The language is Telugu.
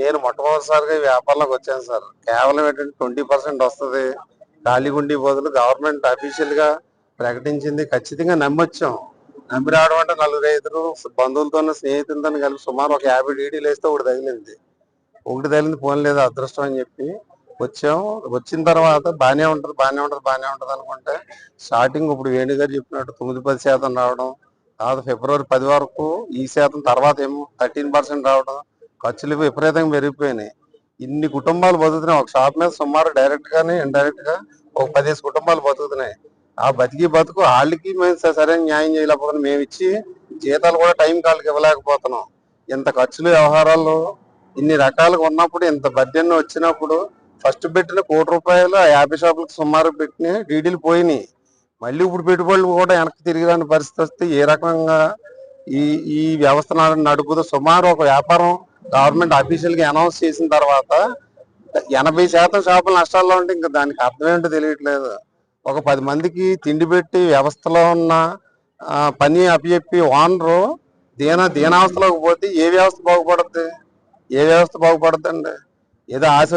నేను మొట్టమొదటిసారిగా వ్యాపారంలోకి వచ్చాను సార్. కేవలం ఏంటంటే ట్వంటీ పర్సెంట్ వస్తుంది. ఖాళీగుండి బదులు గవర్నమెంట్ అఫీషియల్గా ప్రకటించింది. ఖచ్చితంగా నమ్మొచ్చాం. నమ్మి రావడం అంటే నలుగురు ఐదుగురు బంధువులతో స్నేహితులతో కలిపి సుమారు ఒక యాభై డీడీలు వేస్తే ఒకటి తగిలింది. ఒకటి తగిలింది ఫోన్ లేదు అదృష్టం అని చెప్పి వచ్చాం. వచ్చిన తర్వాత బాగానే ఉంటుంది బాగానే ఉంటుంది బాగానే ఉంటుంది అనుకుంటే స్టార్టింగ్ ఇప్పుడు వేణుగారు చెప్పినట్టు తొమ్మిది పది శాతం రావడం తర్వాత ఫిబ్రవరి పది వరకు ఈ శాతం తర్వాత ఏమో థర్టీన్ పర్సెంట్ రావడం ఖర్చులు విపరీతంగా పెరిగిపోయినాయి. ఇన్ని కుటుంబాలు బతుకుతున్నాయి. ఒక షాప్ మీద సుమారు డైరెక్ట్ గానీ ఇండైరెక్ట్గా ఒక పదిహేను కుటుంబాలు బతుకుతున్నాయి. ఆ బతికి బతుకు వాళ్ళకి మేము స- సరైన న్యాయం చేయలేకపోతున్నాం. మేము ఇచ్చి జీతాలు కూడా టైం కాళ్ళకి ఇవ్వలేకపోతున్నాం. ఇంత ఖర్చులు వ్యవహారాలు ఇన్ని రకాలుగా ఉన్నప్పుడు ఇంత బడ్జెట్ వచ్చినప్పుడు ఫస్ట్ పెట్టిన కోటి రూపాయలు ఆ యాభై షాపులకు సుమారు పెట్టిన డీడీలు పోయినాయి. మళ్ళీ ఇప్పుడు పెట్టుబడులు కూడా వెనక్కి తిరిగి రాని పరిస్థితి వస్తే ఏ రకంగా ఈ ఈ వ్యవస్థ నడుపుతూ సుమారు ఒక వ్యాపారం గవర్నమెంట్ అఫీషియల్గా అనౌన్స్ చేసిన తర్వాత ఎనభై శాతం షాపులు నష్టాల్లో ఉంటే ఇంకా దానికి అర్థం ఏంటో తెలియట్లేదు. ఒక పది మందికి తిండి పెట్టి వ్యవస్థలో ఉన్న పని అప్పచెప్పి ఓనరు దీన దీనావస్థలోకి పోతే ఏ వ్యవస్థ బాగుపడుద్ది? ఏ వ్యవస్థ బాగుపడుతుంది ఏదో ఆశ